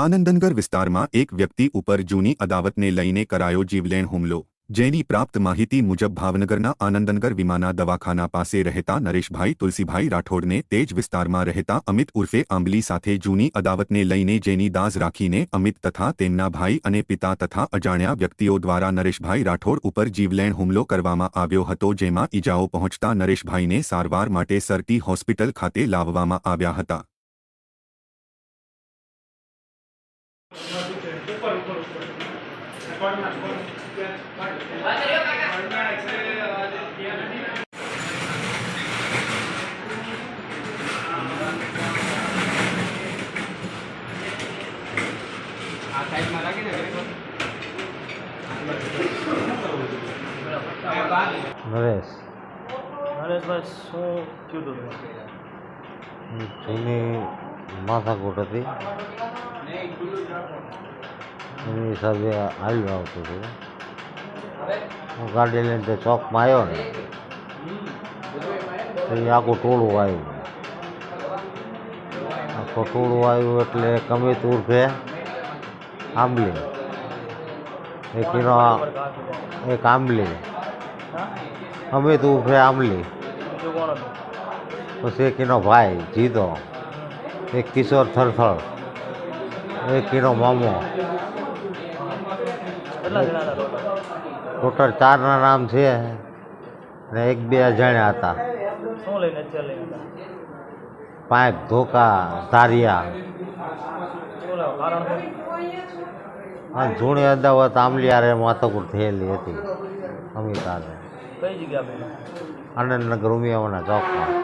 આનંદનગર વિસ્તારમાં એક વ્યક્તિ ઉપર જૂની અદાવતને લઈને કરાયો જીવલેણ હુમલો, જેની પ્રાપ્ત માહિતી મુજબ ભાવનગરના આનંદનગર વિમાના દવાખાના પાસે રહેતા નરેશભાઈ તુલસીભાઈ રાઠોડને તે જ વિસ્તારમાં રહેતા અમિત ઉર્ફે આંબલી સાથે જૂની અદાવતને લઈને જેની દાઝ રાખીને અમિત તથા તેમના ભાઈ અને પિતા તથા અજાણ્યા વ્યક્તિઓ દ્વારા નરેશભાઈ રાઠોડ ઉપર જીવલેણ હુમલો કરવામાં આવ્યો હતો, જેમાં ઈજાઓ પહોંચતા નરેશભાઈને સારવાર માટે સરટી હોસ્પિટલ ખાતે લાવવામાં આવ્યા હતા. ઉપર ઉપર ઉપર દે નરેશ નરેશભાઈ શું કીધું? જૂની માથાકૂટ હતી એની હિસાબે હાલ્યું આવતું હતું હું ગાડી લઈને તે ચોકમાં આવ્યો ને, તો એ આખું ટોળું આવ્યું આખું ટોળું આવ્યું એટલે કમિત ઉર્ફે આંબલી. એક એનો એક આંબલી. અમિત ઉર્ફે આંબલી. પછી એક એનો ભાઈ જીતો એક કિશોર થરથળ. એક કિલો મામો. ટોટલ ચારના નામ છે ને એક બે અજાણ્યા હતા. પાઇપ ધોકા ધારિયા. આ જૂની અદાવત આમલિયારે હારે માથાકૂટ થયેલી હતી. અમિતાને કઈ જગ્યા આનંદનગર ઉમિયાવાના ચોકમાં.